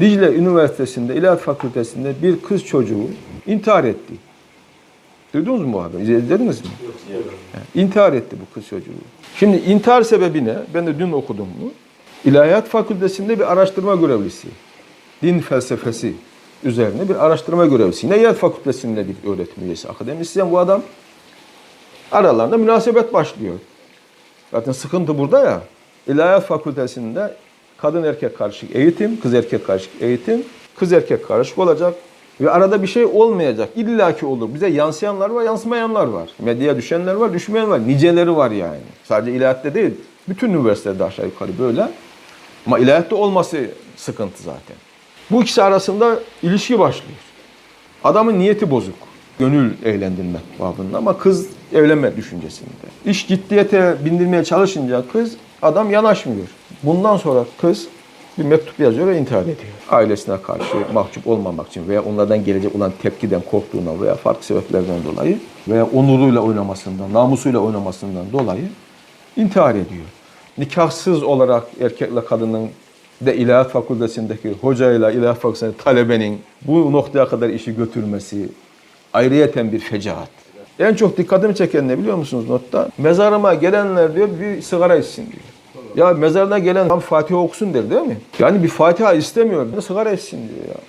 Dicle Üniversitesi'nde, İlahiyat Fakültesi'nde bir kız çocuğu intihar etti. Duydunuz mu bu haberi? İzlediniz mi? İntihar etti bu kız çocuğu. Şimdi intihar sebebi ne? Ben de dün okudum bunu. İlahiyat Fakültesi'nde bir araştırma görevlisi. Din felsefesi üzerine bir araştırma görevlisi. Yine İlahiyat Fakültesi'nde bir öğretim üyesi, akademisyen bu adam. Aralarında münasebet başlıyor. Zaten sıkıntı burada ya. İlahiyat Fakültesi'nde kadın erkek karışık eğitim, kız erkek karışık eğitim, kız erkek karışık olacak ve arada bir şey olmayacak. İlla ki olur. Bize yansıyanlar var, yansımayanlar var. Medyaya düşenler var, düşmeyen var. Niceleri var yani. Sadece ilahiyatta değil. Bütün üniversitelerde aşağı yukarı böyle. Ama ilahiyatta olması sıkıntı zaten. Bu ikisi arasında ilişki başlıyor. Adamın niyeti bozuk. Gönül eğlendirmek babında ama kız evlenme düşüncesinde. İş ciddiyete bindirmeye çalışınca kız adam yanaşmıyor. Bundan sonra kız bir mektup yazıyor ve intihar ediyor. Ailesine karşı mahcup olmamak için veya onlardan gelecek olan tepkiden korktuğundan veya farklı sebeplerden dolayı veya onuruyla oynamasından, namusuyla oynamasından dolayı intihar ediyor. Nikahsız olarak erkekle kadının de ilahiyat fakültesindeki hocayla ilahiyat fakültesindeki talebenin bu noktaya kadar işi götürmesi ayrıyeten bir fecaat. En çok dikkatimi çeken ne biliyor musunuz notta? Mezarıma gelenler diyor bir sigara içsin diyor. Ya mezarına gelen tam Fatiha okusun der değil mi? Yani bir Fatiha istemiyor. Sigara içsin diyor ya.